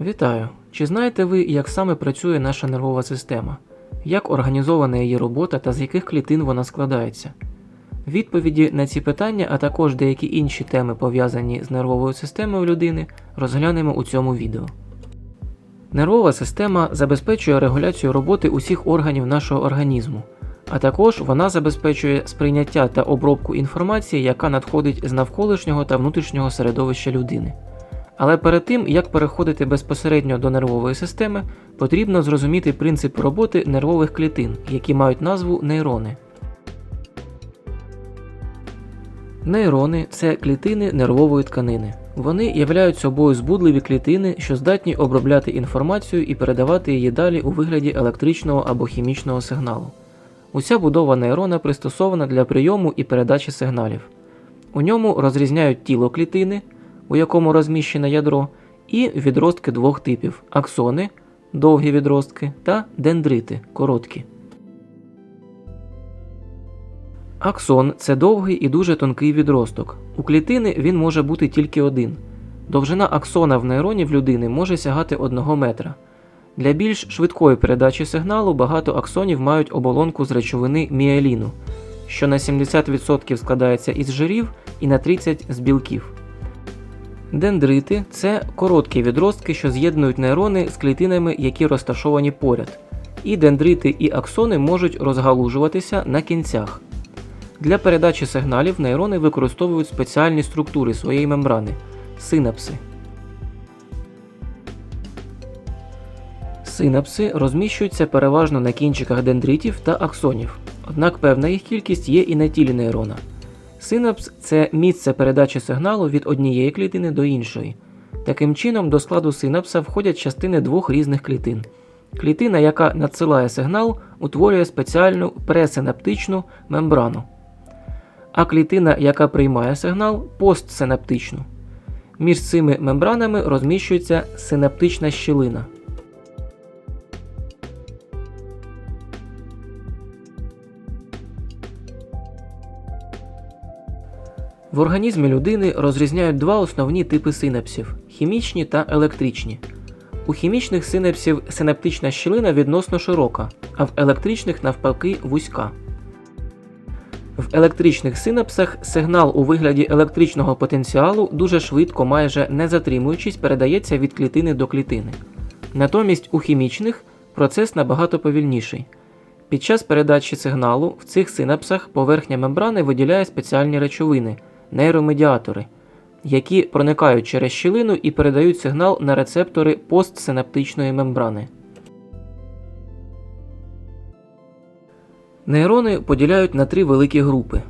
Вітаю! Чи знаєте ви, як саме працює наша нервова система? Як організована її робота та з яких клітин вона складається? Відповіді на ці питання, а також деякі інші теми, пов'язані з нервовою системою людини, розглянемо у цьому відео. Нервова система забезпечує регуляцію роботи усіх органів нашого організму, а також вона забезпечує сприйняття та обробку інформації, яка надходить з навколишнього та внутрішнього середовища людини. Але перед тим, як переходити безпосередньо до нервової системи, потрібно зрозуміти принцип роботи нервових клітин, які мають назву нейрони. Нейрони це клітини нервової тканини. Вони являють собою збудливі клітини, що здатні обробляти інформацію і передавати її далі у вигляді електричного або хімічного сигналу. Уся будова нейрона пристосована для прийому і передачі сигналів. У ньому розрізняють тіло клітини, у якому розміщене ядро, і відростки двох типів аксони довгі відростки та дендрити короткі. Аксон це довгий і дуже тонкий відросток. У клітини він може бути тільки один. Довжина аксона в нейроні в людини може сягати 1 метра. Для більш швидкої передачі сигналу багато аксонів мають оболонку з речовини міеліну, що на 70% складається із жирів і на 30% з білків. Дендрити це короткі відростки, що з'єднують нейрони з клітинами, які розташовані поряд. І дендрити і аксони можуть розгалужуватися на кінцях. Для передачі сигналів нейрони використовують спеціальні структури своєї мембрани синапси. Синапси розміщуються переважно на кінчиках дендритів та аксонів, однак певна їх кількість є і на тілі нейрона. Синапс це місце передачі сигналу від однієї клітини до іншої. Таким чином, до складу синапса входять частини двох різних клітин. Клітина, яка надсилає сигнал, утворює спеціальну пресинаптичну мембрану, а клітина, яка приймає сигнал, постсинаптичну. Між цими мембранами розміщується синаптична щілина. В організмі людини розрізняють два основні типи синапсів хімічні та електричні. У хімічних синапсів синаптична щілина відносно широка, а в електричних навпаки вузька. В електричних синапсах сигнал у вигляді електричного потенціалу дуже швидко, майже не затримуючись, передається від клітини до клітини. Натомість у хімічних процес набагато повільніший. Під час передачі сигналу в цих синапсах поверхня мембрани виділяє спеціальні речовини нейромедіатори, які проникають через щілину і передають сигнал на рецептори постсинаптичної мембрани. Нейрони поділяють на три великі групи: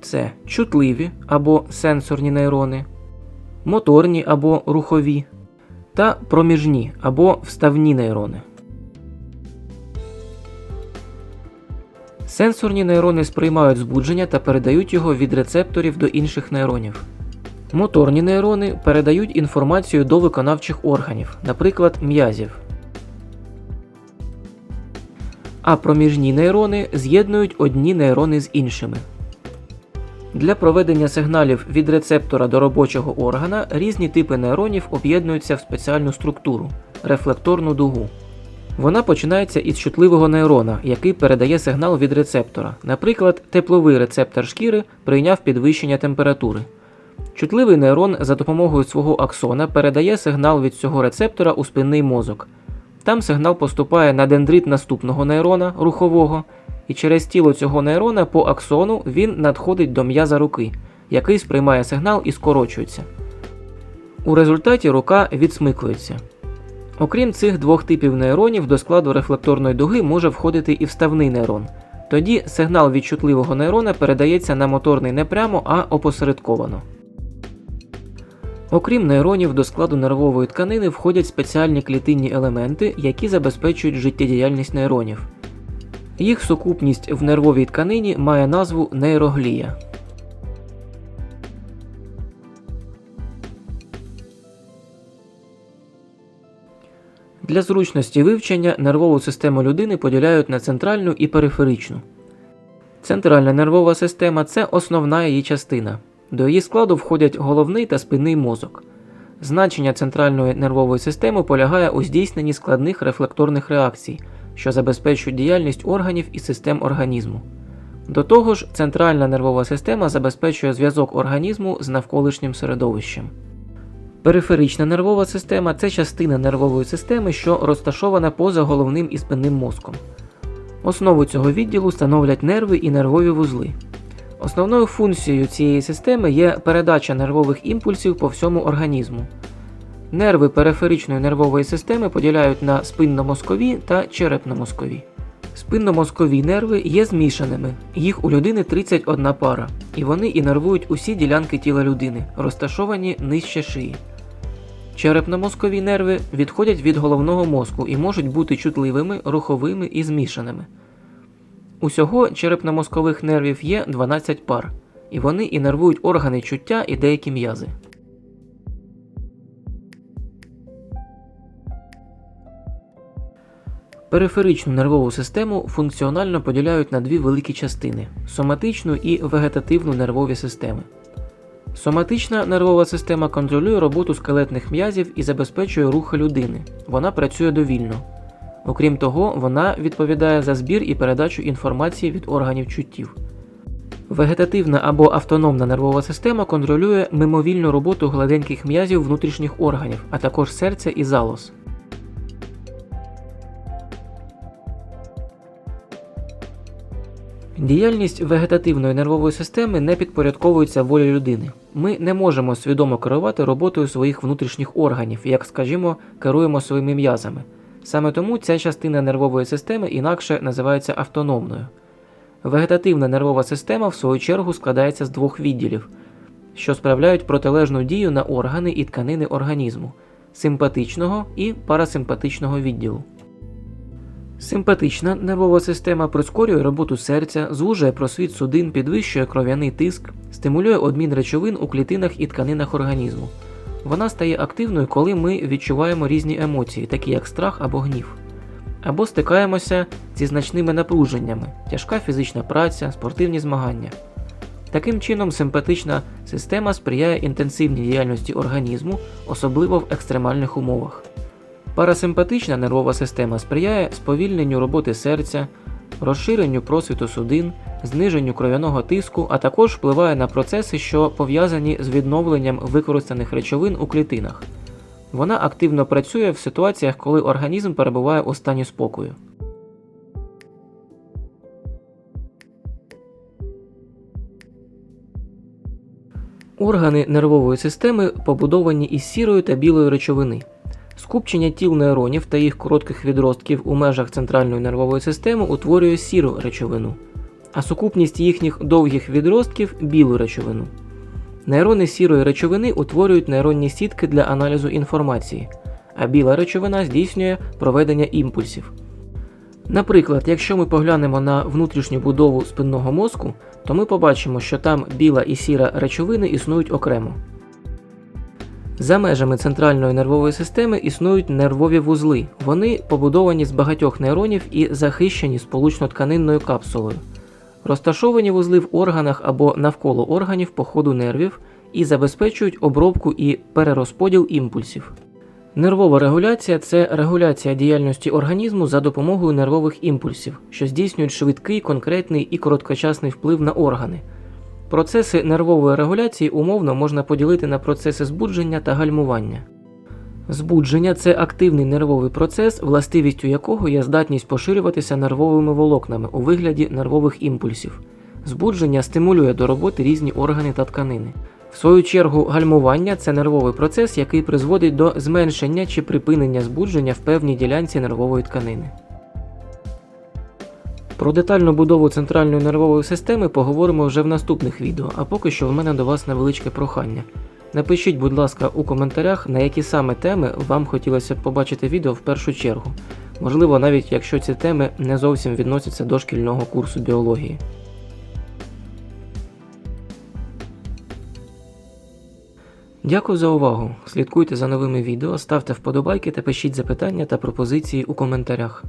це чутливі або сенсорні нейрони, моторні або рухові та проміжні або вставні нейрони. Сенсорні нейрони сприймають збудження та передають його від рецепторів до інших нейронів. Моторні нейрони передають інформацію до виконавчих органів, наприклад, м'язів. А проміжні нейрони з'єднують одні нейрони з іншими. Для проведення сигналів від рецептора до робочого органа різні типи нейронів об'єднуються в спеціальну структуру рефлекторну дугу. Вона починається із чутливого нейрона, який передає сигнал від рецептора. Наприклад, тепловий рецептор шкіри прийняв підвищення температури. Чутливий нейрон за допомогою свого аксона передає сигнал від цього рецептора у спинний мозок. Там сигнал поступає на дендрит наступного нейрона рухового, і через тіло цього нейрона по аксону він надходить до м'яза руки, який сприймає сигнал і скорочується. У результаті рука відсмикується. Окрім цих двох типів нейронів, до складу рефлекторної дуги може входити і вставний нейрон. Тоді сигнал від чутливого нейрона передається на моторний не прямо, а опосередковано. Окрім нейронів, до складу нервової тканини входять спеціальні клітинні елементи, які забезпечують життєдіяльність нейронів. Їх сукупність в нервовій тканині має назву нейроглія. Для зручності вивчення нервову систему людини поділяють на центральну і периферичну. Центральна нервова система це основна її частина. До її складу входять головний та спинний мозок. Значення центральної нервової системи полягає у здійсненні складних рефлекторних реакцій, що забезпечують діяльність органів і систем організму. До того ж, центральна нервова система забезпечує зв'язок організму з навколишнім середовищем. Периферична нервова система це частина нервової системи, що розташована поза головним і спинним мозком. Основу цього відділу становлять нерви і нервові вузли. Основною функцією цієї системи є передача нервових імпульсів по всьому організму. Нерви периферичної нервової системи поділяють на спинномозкові та черепно-мозкові. Спинномозкові нерви є змішаними, їх у людини 31 пара, і вони інервують усі ділянки тіла людини, розташовані нижче шиї. Черепно-мозкові нерви відходять від головного мозку і можуть бути чутливими, руховими і змішаними. Усього черепно-мозкових нервів є 12 пар, і вони інервують органи чуття і деякі м'язи. Периферичну нервову систему функціонально поділяють на дві великі частини соматичну і вегетативну нервові системи. Соматична нервова система контролює роботу скелетних м'язів і забезпечує рухи людини. Вона працює довільно. Окрім того, вона відповідає за збір і передачу інформації від органів чуттів. Вегетативна або автономна нервова система контролює мимовільну роботу гладеньких м'язів внутрішніх органів, а також серця і залоз. Діяльність вегетативної нервової системи не підпорядковується волі людини. Ми не можемо свідомо керувати роботою своїх внутрішніх органів, як, скажімо, керуємо своїми м'язами. Саме тому ця частина нервової системи інакше називається автономною. Вегетативна нервова система, в свою чергу, складається з двох відділів, що справляють протилежну дію на органи і тканини організму симпатичного і парасимпатичного відділу. Симпатична нервова система прискорює роботу серця, звужує просвіт судин, підвищує кров'яний тиск, стимулює обмін речовин у клітинах і тканинах організму. Вона стає активною, коли ми відчуваємо різні емоції, такі як страх або гнів, або стикаємося зі значними напруженнями, тяжка фізична праця, спортивні змагання. Таким чином, симпатична система сприяє інтенсивній діяльності організму, особливо в екстремальних умовах. Парасимпатична нервова система сприяє сповільненню роботи серця, розширенню просвіту судин, зниженню кров'яного тиску, а також впливає на процеси, що пов'язані з відновленням використаних речовин у клітинах. Вона активно працює в ситуаціях, коли організм перебуває у стані спокою. Органи нервової системи побудовані із сірої та білої речовини. Скупчення тіл нейронів та їх коротких відростків у межах центральної нервової системи утворює сіру речовину, а сукупність їхніх довгих відростків білу речовину. Нейрони сірої речовини утворюють нейронні сітки для аналізу інформації, а біла речовина здійснює проведення імпульсів. Наприклад, якщо ми поглянемо на внутрішню будову спинного мозку, то ми побачимо, що там біла і сіра речовини існують окремо. За межами центральної нервової системи існують нервові вузли. Вони побудовані з багатьох нейронів і захищені сполучно-тканинною капсулою. Розташовані вузли в органах або навколо органів по ходу нервів і забезпечують обробку і перерозподіл імпульсів. Нервова регуляція це регуляція діяльності організму за допомогою нервових імпульсів, що здійснюють швидкий, конкретний і короткочасний вплив на органи. Процеси нервової регуляції умовно можна поділити на процеси збудження та гальмування. Збудження це активний нервовий процес, властивістю якого є здатність поширюватися нервовими волокнами у вигляді нервових імпульсів. Збудження стимулює до роботи різні органи та тканини. В свою чергу, гальмування це нервовий процес, який призводить до зменшення чи припинення збудження в певній ділянці нервової тканини. Про детальну будову центральної нервової системи поговоримо вже в наступних відео, а поки що в мене до вас невеличке прохання. Напишіть, будь ласка, у коментарях, на які саме теми вам хотілося б побачити відео в першу чергу. Можливо, навіть якщо ці теми не зовсім відносяться до шкільного курсу біології. Дякую за увагу. Слідкуйте за новими відео, ставте вподобайки та пишіть запитання та пропозиції у коментарях.